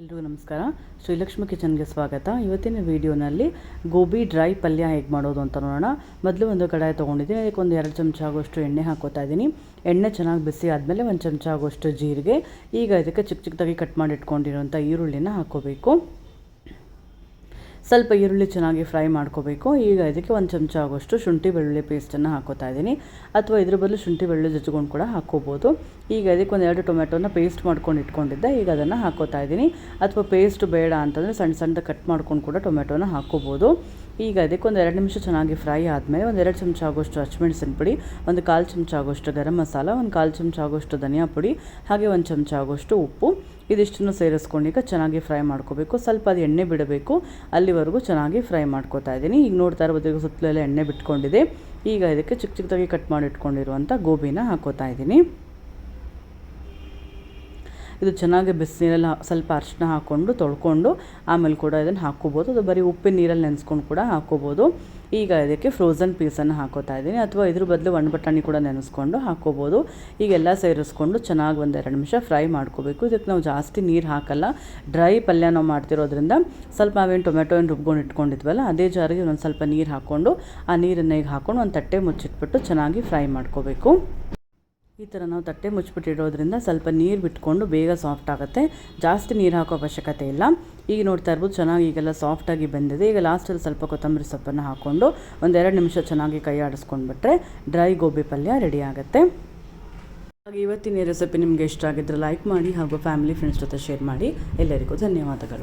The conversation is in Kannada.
ಎಲ್ರಿಗೂ ನಮಸ್ಕಾರ. ಶ್ರೀಲಕ್ಷ್ಮಿ ಕಿಚನ್ಗೆ ಸ್ವಾಗತ. ಇವತ್ತಿನ ವಿಡಿಯೋನಲ್ಲಿ ಗೋಬಿ ಡ್ರೈ ಪಲ್ಯ ಹೇಗೆ ಮಾಡೋದು ಅಂತ ನೋಡೋಣ. ಮೊದಲು ಒಂದು ಕಡಾಯಿ ತೊಗೊಂಡಿದ್ದೀನಿ ಅದಕ್ಕೆ ಒಂದು ಎರಡು ಚಮಚ ಆಗೋಷ್ಟು ಎಣ್ಣೆ ಹಾಕೋತಾ ಇದ್ದೀನಿ. ಎಣ್ಣೆ ಚೆನ್ನಾಗಿ ಬಿಸಿ ಆದಮೇಲೆ ಒಂದು ಚಮಚ ಆಗೋಷ್ಟು ಜೀರಿಗೆ. ಈಗ ಇದಕ್ಕೆ ಚಿಕ್ಕ ಚಿಕ್ಕದಾಗಿ ಕಟ್ ಮಾಡಿ ಇಟ್ಕೊಂಡಿರುವಂಥ ಈರುಳ್ಳಿನ ಹಾಕ್ಕೋಬೇಕು. ಸ್ವಲ್ಪ ಈರುಳ್ಳಿ ಚೆನ್ನಾಗಿ ಫ್ರೈ ಮಾಡ್ಕೋಬೇಕು. ಈಗ ಇದಕ್ಕೆ ಒಂದು ಚಮಚ ಆಗೋಷ್ಟು ಶುಂಠಿ ಬೆಳ್ಳುಳ್ಳಿ ಪೇಸ್ಟನ್ನು ಹಾಕೋತಾ ಇದ್ದೀನಿ. ಅಥವಾ ಇದ್ರ ಬದಲು ಶುಂಠಿ ಬೆಳ್ಳುಳ್ಳಿ ಜಜ್ಕೊಂಡು ಕೂಡ ಹಾಕ್ಕೋಬೋದು ಈಗ ಇದಕ್ಕೆ ಒಂದು ಎರಡು ಟೊಮೆಟೊನ ಪೇಸ್ಟ್ ಮಾಡ್ಕೊಂಡು ಇಟ್ಕೊಂಡಿದ್ದೆ. ಈಗ ಅದನ್ನು ಹಾಕೋತಾ ಇದ್ದೀನಿ. ಅಥವಾ ಪೇಸ್ಟ್ ಬೇಡ ಅಂತಂದರೆ ಸಣ್ಣ ಸಣ್ಣದ ಕಟ್ ಮಾಡ್ಕೊಂಡು ಕೂಡ ಟೊಮೆಟೋನ ಹಾಕ್ಕೋಬೋದು ಈಗ ಅದಕ್ಕೆ ಒಂದು ಎರಡು ನಿಮಿಷ ಚೆನ್ನಾಗಿ ಫ್ರೈ ಆದಮೇಲೆ ಒಂದು ಎರಡು ಚಮಚ ಆಗೋಷ್ಟು ಹಚ್ಮೆಣಸಿನ ಪುಡಿ, ಒಂದು ಕಾಲು ಚಮಚ ಆಗೋಷ್ಟು ಗರಂ ಮಸಾಲ, ಒಂದು ಕಾಲು ಚಮಚ ಆಗೋಷ್ಟು ಧನಿಯಾ ಪುಡಿ, ಹಾಗೆ ಒಂದು ಚಮಚ ಆಗೋಷ್ಟು ಉಪ್ಪು. ಇದಿಷ್ಟನ್ನು ಸೇರಿಸ್ಕೊಂಡು ಈಗ ಚೆನ್ನಾಗಿ ಫ್ರೈ ಮಾಡ್ಕೋಬೇಕು. ಸ್ವಲ್ಪ ಅದು ಎಣ್ಣೆ ಬಿಡಬೇಕು. ಅಲ್ಲಿವರೆಗೂ ಚೆನ್ನಾಗಿ ಫ್ರೈ ಮಾಡ್ಕೋತಾ ಇದ್ದೀನಿ. ಈಗ ನೋಡ್ತಾ ಇರ್ಬೋದು ಸುತ್ತಲೆಲ್ಲ ಎಣ್ಣೆ ಬಿಟ್ಕೊಂಡಿದೆ. ಈಗ ಇದಕ್ಕೆ ಚಿಕ್ಕ ಚಿಕ್ಕದಾಗಿ ಕಟ್ ಮಾಡಿ ಇಟ್ಕೊಂಡಿರುವಂಥ ಗೋಬಿನ ಹಾಕೋತಾ ಇದ್ದೀನಿ. ಇದು ಚೆನ್ನಾಗಿ ಬಿಸಿನೀರಲ್ಲಿ ಸ್ವಲ್ಪ ಅರಿಶಿನ ಹಾಕ್ಕೊಂಡು ತೊಳ್ಕೊಂಡು ಆಮೇಲೆ ಕೂಡ ಇದನ್ನು ಹಾಕ್ಕೋಬೋದು. ಅದು ಬರೀ ಉಪ್ಪಿನ ನೀರಲ್ಲಿ ನೆನೆಸ್ಕೊಂಡು ಕೂಡ ಹಾಕ್ಕೋಬೋದು. ಈಗ ಇದಕ್ಕೆ ಫ್ರೋಝನ್ ಪೀಸನ್ನು ಹಾಕೋತಾ ಇದ್ದೀನಿ. ಅಥವಾ ಇದ್ರ ಬದಲು ಒಣ ಬಟಾಣಿ ಕೂಡ ನೆನೆಸ್ಕೊಂಡು ಹಾಕ್ಕೋಬೋದು ಈಗೆಲ್ಲ ಸೇರಿಸ್ಕೊಂಡು ಚೆನ್ನಾಗಿ ಒಂದು ಎರಡು ನಿಮಿಷ ಫ್ರೈ ಮಾಡ್ಕೋಬೇಕು. ಇದಕ್ಕೆ ನಾವು ಜಾಸ್ತಿ ನೀರು ಹಾಕಲ್ಲ. ಡ್ರೈ ಪಲ್ಯ ನಾವು ಮಾಡ್ತಿರೋದ್ರಿಂದ ಸ್ವಲ್ಪ ನಾವೇನು ಟೊಮೆಟೊ ಏನು ರುಬ್ಕೊಂಡು ಇಟ್ಕೊಂಡಿದ್ವಲ್ಲ, ಅದೇ ಜಾರಿಗೆ ಒಂದು ಸ್ವಲ್ಪ ನೀರು ಹಾಕ್ಕೊಂಡು ಆ ನೀರನ್ನು ಈಗ ಹಾಕ್ಕೊಂಡು ಒಂದು ತಟ್ಟೆ ಮುಚ್ಚಿಟ್ಬಿಟ್ಟು ಚೆನ್ನಾಗಿ ಫ್ರೈ ಮಾಡ್ಕೋಬೇಕು. ಈ ಥರ ನಾವು ತಟ್ಟೆ ಮುಚ್ಚಿಬಿಟ್ಟಿರೋದ್ರಿಂದ ಸ್ವಲ್ಪ ನೀರು ಬಿಟ್ಕೊಂಡು ಬೇಗ ಸಾಫ್ಟ್ ಆಗುತ್ತೆ. ಜಾಸ್ತಿ ನೀರು ಹಾಕೋ ಅವಶ್ಯಕತೆ ಇಲ್ಲ. ಈಗ ನೋಡ್ತಾ ಇರ್ಬೋದು ಚೆನ್ನಾಗಿ ಈಗೆಲ್ಲ ಸಾಫ್ಟಾಗಿ ಬಂದಿದೆ. ಈಗ ಲಾಸ್ಟಲ್ಲಿ ಸ್ವಲ್ಪ ಕೊತ್ತಂಬರಿ ಸೊಪ್ಪನ್ನು ಹಾಕ್ಕೊಂಡು ಒಂದೆರಡು ನಿಮಿಷ ಚೆನ್ನಾಗಿ ಕೈ ಆಡಿಸ್ಕೊಂಡ್ಬಿಟ್ರೆ ಡ್ರೈ ಗೋಬಿ ಪಲ್ಯ ರೆಡಿ ಆಗುತ್ತೆ. ಹಾಗೆ ಇವತ್ತಿನ ರೆಸಿಪಿ ನಿಮಗೆ ಇಷ್ಟ ಆಗಿದ್ದರೆ ಲೈಕ್ ಮಾಡಿ ಹಾಗೂ ಫ್ಯಾಮಿಲಿ ಫ್ರೆಂಡ್ಸ್ ಜೊತೆ ಶೇರ್ ಮಾಡಿ. ಎಲ್ಲರಿಗೂ ಧನ್ಯವಾದಗಳು.